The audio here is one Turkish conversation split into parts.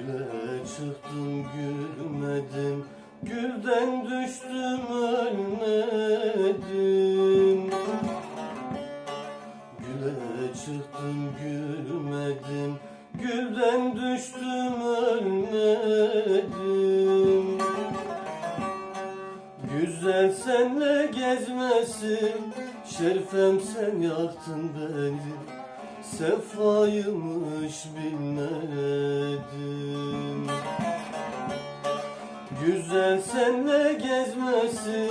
Güle çıktım gülmedim. Gülden düştüm ölmedim. Güle çıktım gülmedim. Gülden düştüm ölmedim. Güzel senle gezmesin. Şerfem sen yaktın beni. Sefaymış bilmedim. Güzel senle gezmesi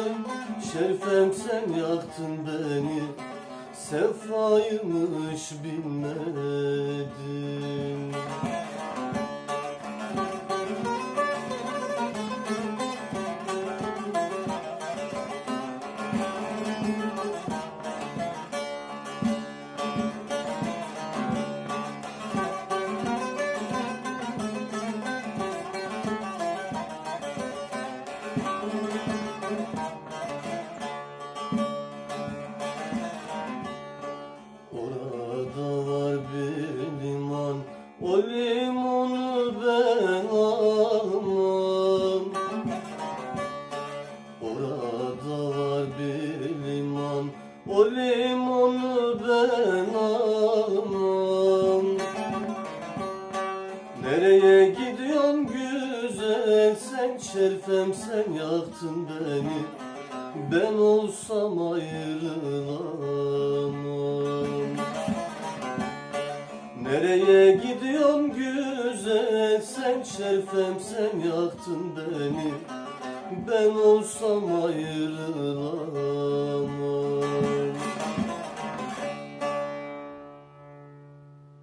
Şerifem sen yaktın beni. Sefaymış bilmedim O limonu ben almam Orada var bir liman O limonu ben almam Nereye gidiyorsun güzel? Sen şerfem sen yaktın beni. Ben olsam ayrılamam Nereye gidiyorsun güzel? Sen şerfem sen yaktın beni. Ben olsam ayrılamam.